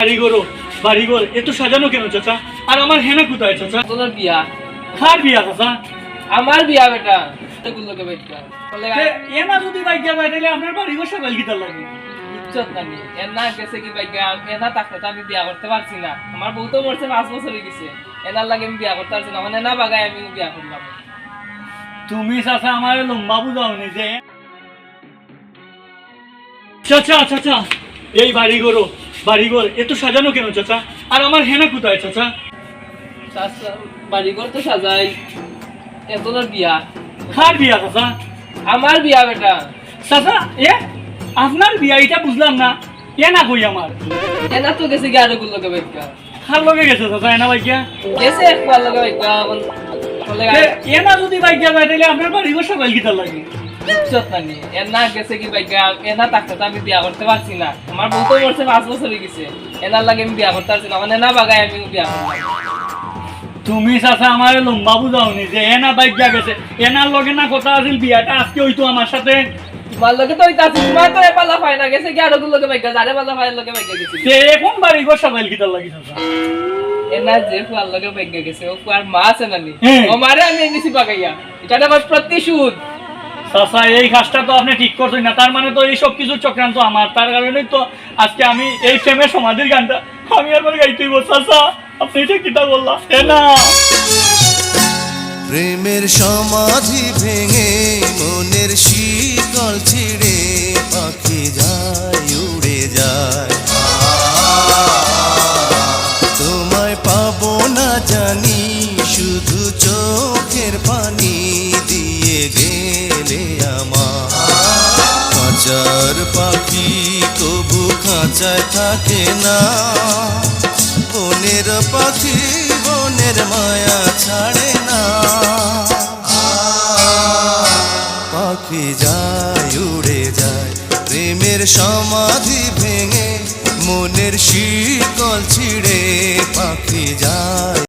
বাড়ি গরো এত সাজানো কেন চাচা? আর আমার হেনা কোথায় চাচা? তোর বিয়া। কার বিয়া চাচা? আমার বিয়া বেটা। এগুলোকে বেটা বলে যদি বাইক যাবে আপনার বাড়ি ঘর সকাল গীতার লাগে? ইজ্জত নানি এনা গেছে কি ভাই এনা থাকলে তো আমি বিয়া করতে পারছি না। আমার বউ তো মরছে পাঁচ বছর হয়ে গেছে। এনার লাগে আমি বিয়া করতে পারছি না। মানে না বাগায় আমি বিয়া করলাম। তুমি চাচা আমার লম্বা বুঝাও নি যে চাচা চাচা এই বাড়ি গরো বাড়ি ঘর এত সাজানো কেন চাচা? আর আমার হেনা কোথায় চাচা? চাচা বাড়ি তো সাজাই। এতলার বিয়া। কার বিয়া চাচা? আমার বিয়া বেটা। চাচা এ আপনার বিয়া এটা বুঝলাম না। এ না কই আমার? এনা তো গেছে কি আরও গুলোকে বেটা কার লগে গেছে চাচা এনা বাইকিয়া গেছে একবার লগে বেটা বলে এ না যদি বাইক তাহলে আপনার বাড়ি ঘর সকাল গীতার লাগে? ইজ্জত নানি এনা গেছে কি ভাই এনা থাকলে তো আমি বিয়া করতে পারছি না। আমার বউ তো মরছে পাঁচ বছর হয়ে গেছে। এনার লাগে আমি বিয়া করতে পারছি না। মানে না বাগায় আমি বিয়া করলাম তুমি চাচা আমার লম্বা বুঝাও নি যে এনা বাইক যা গেছে। এনার লগে না কথা আছিল বিয়াটা আজকে হইতো আমার সাথে। তোমার লগে তো তোমার তো এ পাল্লা পায় না। গেছে কি আরও বাইকা যারে পাল্লা পায় লগে বাইকা গেছে। যে এখন বাড়ি সকাল গীতার লাগে চাচা? এনা যে ফুয়ার লগে বাইকা গেছে ও ফুয়ার মা আছে নানি হ্যাঁ। ও মারে আমি এনেছি বাগাইয়া। এটা আমার প্রতিশোধ। চাচা, এই কাজটা তো আপনি ঠিক করছেন না। তার মানে তো এই সব কিছু চক্রান্ত আমার। তার কারণেই তো আজকে আমি এই প্রেমের সমাধির গানটা আমি একবার গাইতেই চাচা। আপনি এটা কিটা বললা এ না। প্রেমের সমাধি ভেঙে মনের শীতল ছিঁড়ে পাখি যায়, উড়ে যায়। তোমায় পাবো না জানি, শুধু চোখের পানি দিয়ে পাখি কবু খাঁচায় থাকে না। বনের পাখি বনের মায়া ছাড়ে না। পাখি যায়, উড়ে যায়, প্রেমের সমাধি ভেঙে, মনের শীতল ছিঁড়ে। পাখি যায়